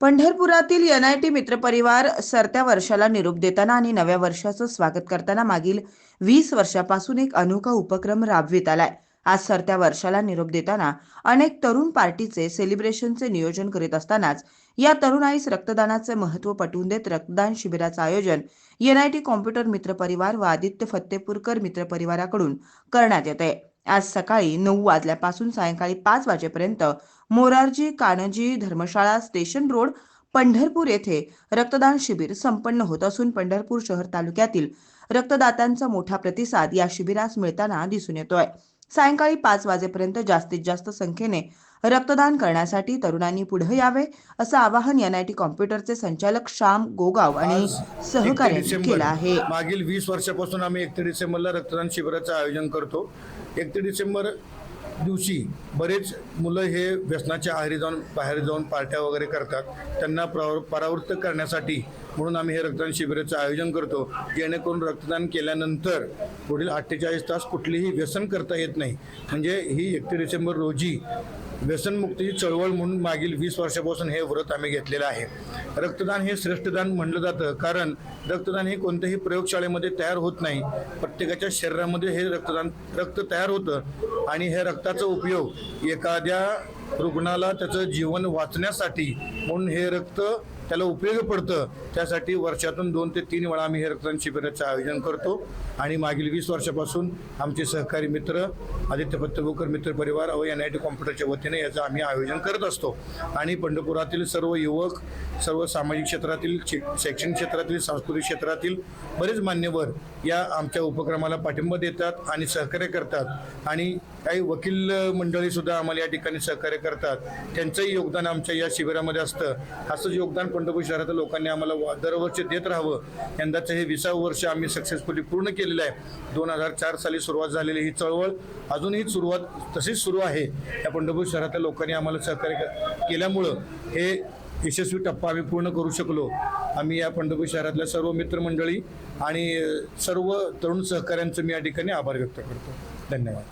पंढरपुरातील N I T मित्रपरिवार सरत्या वर्षाला निरोप देताना आणि नव्या वर्षाचं स्वागत करताना मागील वीस वर्षापासून एक अनोखा उपक्रम राबवित आलाय. आज सरत्या वर्षाला निरोप देताना अनेक तरुण पार्टीचे सेलिब्रेशनचे नियोजन करीत असतानाच या तरुणाईस रक्तदानाचे महत्त्व पटवून देत रक्तदान शिबिराचं आयोजन एन आय टी कॉम्प्युटर मित्रपरिवार व आदित्य फत्तेपूरकर मित्रपरिवाराकडून करण्यात येत आहे आज सकाळी नऊ वाजल्यापासून सायंकाळी पाच वाजेपर्यंत मोरारजी कानजी धर्मशाळा स्टेशन रोड पंढरपूर येथे रक्तदान शिबिर संपन्न होत असून पंढरपूर शहर तालुक्यातील रक्तदात्यांचा मोठा प्रतिसाद या शिबिरास मिळताना दिसून येतोय. सायंकाळी पाच वाजेपर्यंत जास्तीत जास्त संख्येने रक्तदान करण्यासाठी तरुणांनी पुढे यावे असं आवाहन एनआयटी कॉम्प्युटरचे संचालक श्याम गोगाव आणि सहकार्यांनी 31 डिसेंबर केलं आहे. मागील वीस वर्षापासून आम्ही एकतीस डिसेंबरला रक्तदान शिबिराचं आयोजन करतो. एकतीस डिसेंबर दिवशी बरेच मुलं हे व्यसनाच्या आहारी जाऊन बाहेर जाऊन पार्ट्या वगैरे करतात. त्यांना प्रव परावृत्त करण्यासाठी म्हणून आम्ही हे रक्तदान शिबिराचं आयोजन करतो. जेणेकरून रक्तदान केल्यानंतर पुढील अठ्ठेचाळीस तास कुठलीही व्यसन करता येत नाही. म्हणजे ही एकतीस डिसेंबर रोजी व्यसनमुक्ती चळवळ म्हणून मागील वीस वर्षापासून हे व्रत आम्ही घेतलेलं आहे. रक्तदान हे श्रेष्ठदान म्हणलं जातं. कारण रक्तदान हे कोणत्याही प्रयोगशाळेमध्ये तयार होत नाही. प्रत्येकाच्या शरीरामध्ये हे रक्तदान रक्त तयार होतं आणि हे रक्ताचा उपयोग एखाद्या रुग्णाला त्याचं जीवन वाचण्यासाठी म्हणून हे रक्त त्याला उपयोगी पडतं. त्यासाठी वर्षातून दोन ते तीन वेळा आम्ही हे रक्तदान शिबिराचं आयोजन करतो. आणि मागील वीस वर्षापासून आमचे सहकारी मित्र आदित्य पत्तबुकर मित्र परिवार व एन आय टी कॉम्प्युटरच्या वतीने याचं आम्ही आयोजन करत असतो. आणि पंढरपुरातील सर्व युवक सर्व सामाजिक क्षेत्रातील शैक्षणिक क्षेत्रातील सांस्कृतिक क्षेत्रातील बरेच मान्यवर या आमच्या उपक्रमाला पाठिंबा देतात आणि सहकार्य करतात. आणि काही वकील मंडळीसुद्धा आम्हाला या ठिकाणी सहकार्य करतात. त्यांचंही योगदान आमच्या या शिबिरामध्ये असतं. असंच योगदान पंढरपूर शहरातील लोकांनी आम्हाला दरवर्षी देत राहावं. यंदाचं हे विसावं वर्ष आम्ही सक्सेसफुली पूर्ण केलेलं आहे. दोन हजार चार साली सुरुवात झालेली ही चळवळ अजूनही सुरुवात तशीच सुरू आहे. या पंढरपूर शहरातल्या लोकांनी आम्हाला सहकार्य केल्यामुळं हे यशस्वी टप्पा आम्ही पूर्ण करू शकलो. आम्ही या पंढरपूर शहरातल्या सर्व मित्रमंडळी आणि सर्व तरुण सहकाऱ्यांचं मी या ठिकाणी आभार व्यक्त करतो. धन्यवाद.